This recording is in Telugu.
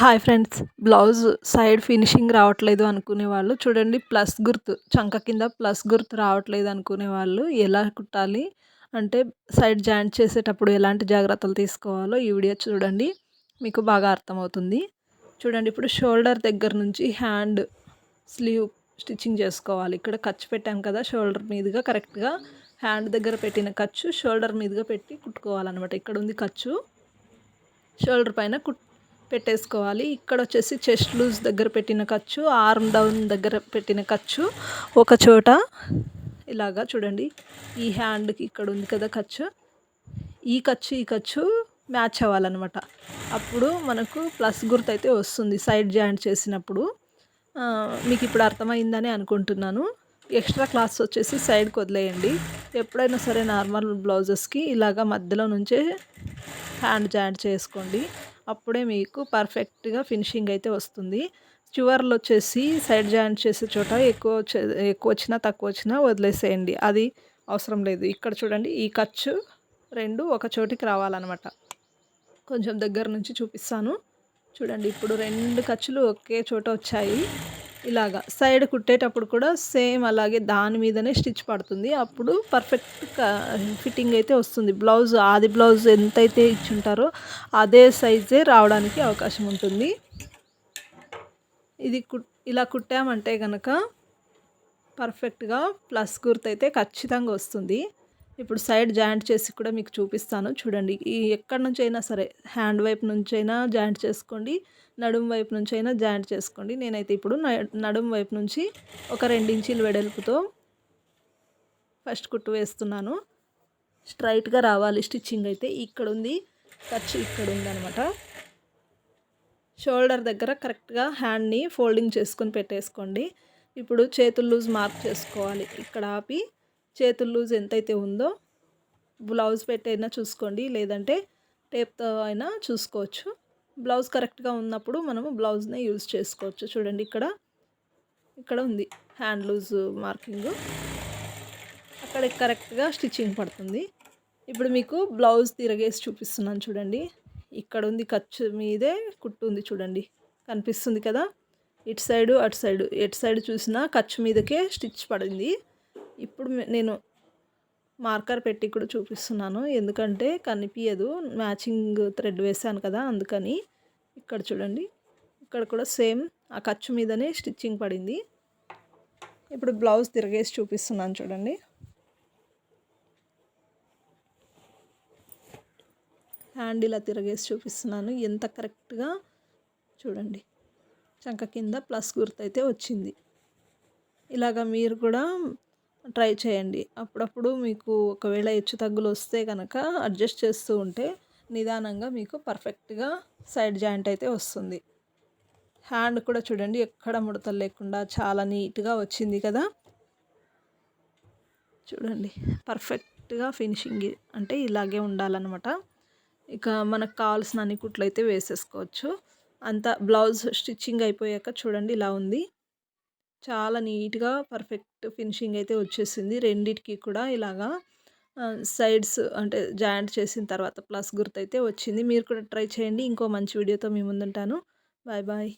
Hi friends blouse side finishing రావట్లేదు అనుకునే వాళ్ళు చూడండి ప్లస్ గుర్తు చంక కింద ప్లస్ గుర్తు రావట్లేదు అనుకునే వాళ్ళు ఎలా కుట్టాలి అంటే సైడ్ జాయింట్ చేసేటప్పుడు ఎలాంటి జాగ్రత్తలు తీసుకోవాలో ఈ వీడియో చూడండి మీకు బాగా అర్థమవుతుంది. చూడండి ఇప్పుడు షోల్డర్ దగ్గర నుంచి హ్యాండ్ స్లీవ్ స్టిచ్చింగ్ చేసుకోవాలి. ఇక్కడ ఖర్చు పెట్టాం కదా షోల్డర్ మీదుగా కరెక్ట్గా హ్యాండ్ దగ్గర పెట్టిన ఖర్చు షోల్డర్ మీదుగా పెట్టి కుట్టుకోవాలన్నమాట. ఇక్కడ ఉంది ఖర్చు షోల్డర్ పైన కుట్ పెట్టేసుకోవాలి. ఇక్కడ వచ్చేసి చెస్ట్ లూజ్ దగ్గర పెట్టిన ఖర్చు ఆర్మ్ డౌన్ దగ్గర పెట్టిన ఖర్చు ఒక చోట. ఇలాగా చూడండి. ఈ హ్యాండ్కి ఇక్కడ ఉంది కదా ఖర్చు. ఈ ఖర్చు ఈ ఖర్చు మ్యాచ్ అవ్వాలన్నమాట. అప్పుడు మనకు ప్లస్ గుర్తు అయితే వస్తుంది సైడ్ జాయింట్ చేసినప్పుడు. మీకు ఇప్పుడు అర్థమైందని అనుకుంటున్నాను. ఎక్స్ట్రా క్లాస్ వచ్చేసి సైడ్కి వదిలేయండి. ఎప్పుడైనా సరే నార్మల్ బ్లౌజెస్కి ఇలాగ మధ్యలో నుంచే హ్యాండ్ జాయింట్ చేసుకోండి. అప్పుడే మీకు పర్ఫెక్ట్గా ఫినిషింగ్ అయితే వస్తుంది. చివర్లు వచ్చేసి సైడ్ జాయింట్ చేసే చోట ఎక్కువ ఎక్కువ వచ్చినా తక్కువ వచ్చినా వదిలేసేయండి. అది అవసరం లేదు. ఇక్కడ చూడండి ఈ ఖర్చు రెండు ఒక చోటికి రావాలన్నమాట. కొంచెం దగ్గర నుంచి చూపిస్తాను. చూడండి ఇప్పుడు రెండు ఖర్చులు ఒకే చోట వచ్చాయి. ఇలాగా సైడ్ కుట్టేటప్పుడు కూడా సేమ్ అలాగే దాని మీదనే స్టిచ్ పడుతుంది. అప్పుడు పర్ఫెక్ట్ ఫిట్టింగ్ అయితే వస్తుంది. బ్లౌజ్ ఆది బ్లౌజ్ ఎంతైతే ఇచ్చుంటారో అదే సైజే రావడానికి అవకాశం ఉంటుంది. ఇది కుట్ ఇలా కుట్టామంటే కనుక పర్ఫెక్ట్గా ప్లస్ గుర్తు ఖచ్చితంగా వస్తుంది. ఇప్పుడు సైడ్ జాయింట్ చేసి కూడా మీకు చూపిస్తాను. చూడండి ఈ ఎక్కడి నుంచి అయినా సరే హ్యాండ్ వైపు నుంచి అయినా జాయింట్ చేసుకోండి నడుము వైపు నుంచి అయినా జాయింట్ చేసుకోండి. నేనైతే ఇప్పుడు నడుము వైపు నుంచి ఒక రెండు ఇంచీలు వెడల్పుతో ఫస్ట్ కుట్టు వేస్తున్నాను. స్ట్రైట్గా రావాలి స్టిచ్చింగ్ అయితే. ఇక్కడ ఉంది ఖర్చు ఇక్కడ ఉందనమాట షోల్డర్ దగ్గర కరెక్ట్గా హ్యాండ్ని ఫోల్డింగ్ చేసుకొని పెట్టేసుకోండి. ఇప్పుడు చేతులు లూజ్ మార్క్ చేసుకోవాలి. ఇక్కడ ఆపి చేతులు లూజ్ ఎంతైతే ఉందో బ్లౌజ్ పెట్టైనా చూసుకోండి. లేదంటే టేప్తో అయినా చూసుకోవచ్చు. బ్లౌజ్ కరెక్ట్గా ఉన్నప్పుడు మనము బ్లౌజ్నే యూజ్ చేసుకోవచ్చు. చూడండి ఇక్కడ. ఇక్కడ ఉంది హ్యాండ్ లూజ్ మార్కింగ్. అక్కడ కరెక్ట్గా స్టిచ్చింగ్ పడుతుంది. ఇప్పుడు మీకు బ్లౌజ్ తిరగేసి చూపిస్తున్నాను చూడండి. ఇక్కడ ఉంది ఖర్చు మీదే కుట్టు ఉంది చూడండి. కనిపిస్తుంది కదా? ఇటు సైడు అటు సైడు. ఎటు సైడ్ చూసినా ఖర్చు మీదకే స్టిచ్ పడింది. ఇప్పుడు నేను మార్కర్ పెట్టి కూడా చూపిస్తున్నాను. ఎందుకంటే కనిపించదు మ్యాచింగ్ థ్రెడ్ వేసాను కదా అందుకని ఇక్కడ చూడండి. ఇక్కడ కూడా సేమ్ ఆ ఖర్చు మీదనే స్టిచ్చింగ్ పడింది. ఇప్పుడు బ్లౌజ్ తిరిగేసి చూపిస్తున్నాను చూడండి. హ్యాండ్ ఇలా తిరగేసి చూపిస్తున్నాను. ఎంత కరెక్ట్గా చూడండి. చంక కింద ప్లస్ గుర్తు అయితే వచ్చింది. ఇలాగ మీరు కూడా ట్రై చేయండి. అప్పుడప్పుడు మీకు ఒకవేళ హెచ్చు తగ్గులు వస్తే కనుక అడ్జస్ట్ చేస్తూ ఉంటే నిదానంగా మీకు పర్ఫెక్ట్గా సైడ్ జాయింట్ అయితే వస్తుంది. హ్యాండ్ కూడా చూడండి ఎక్కడ ముడతలు లేకుండా చాలా నీట్గా వచ్చింది కదా. చూడండి పర్ఫెక్ట్గా ఫినిషింగ్ అంటే ఇలాగే ఉండాలన్నమాట. ఇక మనకు కావాల్సిన అన్ని కుట్లు అయితే వేసేసుకోవచ్చు. అంత బ్లౌజ్ స్టిచ్చింగ్ అయిపోయాక చూడండి ఇలా ఉంది. చాలా నీట్గా పర్ఫెక్ట్ ఫినిషింగ్ అయితే వచ్చేసింది. రెండిటికి కూడా ఇలాగా సైడ్స్ అంటే జాయింట్ చేసిన తర్వాత ప్లస్ గుర్తు అయితే వచ్చింది. మీరు కూడా ట్రై చేయండి. ఇంకో మంచి వీడియోతో మీ ముందుంటాను. Bye bye.